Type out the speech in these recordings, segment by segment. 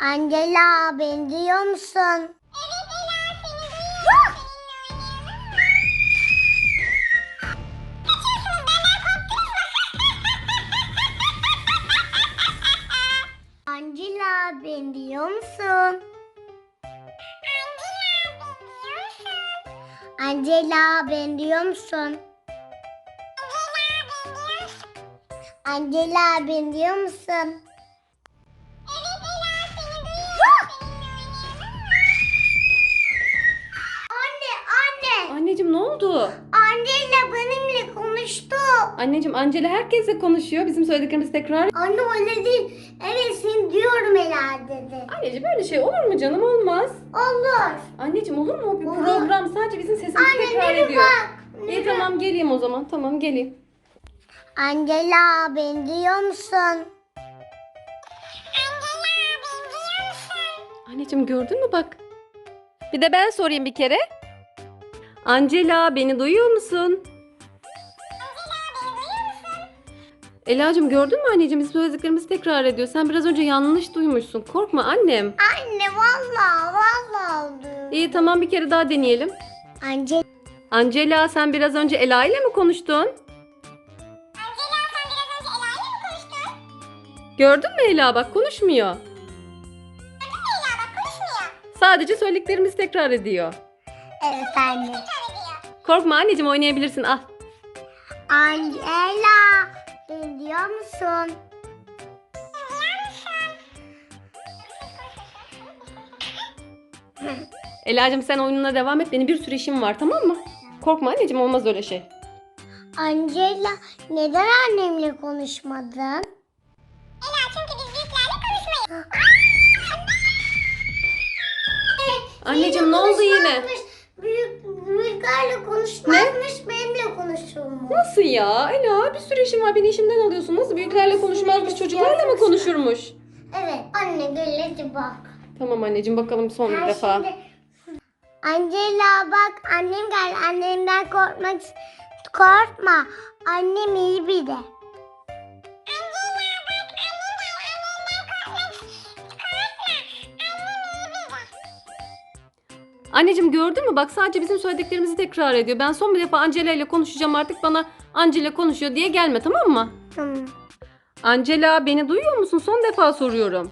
Angela beni duyuyor musun? Angela beni duyuyor musun? Angela beni duyuyor musun? Angela beni duyuyor musun? Angela benimle konuştu. Anneciğim Angela herkesle konuşuyor. Bizim söylediklerimizi tekrar. Anne öyle değil. Evet seni diyorum herhalde dedi. Anneciğim böyle şey olur mu canım? Olmaz. Olur. Anneciğim olur mu? O bir Olur. program. Sadece bizim sesimizi Anne tekrar nereye ediyor. bak. İyi tamam geleyim o zaman. Tamam geleyim. Angela beni duyuyor musun? Anneciğim gördün mü bak. Bir de ben sorayım bir kere. Angela beni duyuyor musun? Ela'cığım gördün mü anneciğim biz söylediklerimizi tekrar ediyor. Sen biraz önce yanlış duymuşsun. Korkma annem. Anne vallahi vallahi oldu. İyi tamam bir kere daha deneyelim. Angela Angela sen biraz önce Ela ile mi konuştun? Gördün mü Ela bak konuşmuyor. Sadece söylediklerimizi tekrar ediyor. Evet anne. Korkma anneciğim oynayabilirsin al. Angela duyuyor musun? Ela'cığım sen oyununa devam et. Benim bir sürü işim var tamam mı? Korkma anneciğim olmaz öyle şey. Angela neden annemle konuşmadın? Anneciğim ne oldu yine? Büyüklerle konuşmazmış benimle konuşurmuş. Nasıl ya? Ela bir sürü işim var. Beni işimden alıyorsun. Nasıl büyüklerle konuşmazmış çocuklarla mı konuşurmuş? Evet anne gel hadi bak. Tamam anneciğim bakalım son bir Ben defa. şimdi- Angela bak annem gel annemden korkmak korkma. Annem iyi biri. Anneciğim gördün mü? Bak sadece bizim söylediklerimizi tekrar ediyor. Ben son bir defa Angela ile konuşacağım artık bana Angela konuşuyor diye gelme tamam mı? Tamam. Angela beni duyuyor musun? Son defa soruyorum.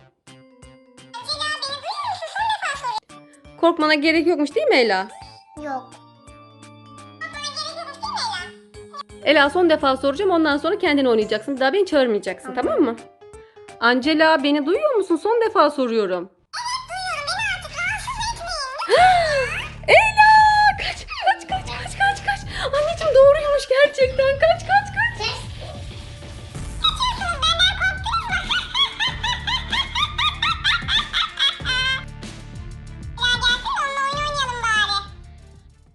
Korkmana gerek yokmuş değil mi Ela? Yok. Ela son defa soracağım ondan sonra kendin oynayacaksın. Bir daha beni çağırmayacaksın tamam mı? Angela beni duyuyor musun? Son defa soruyorum. 鸡蛋糕。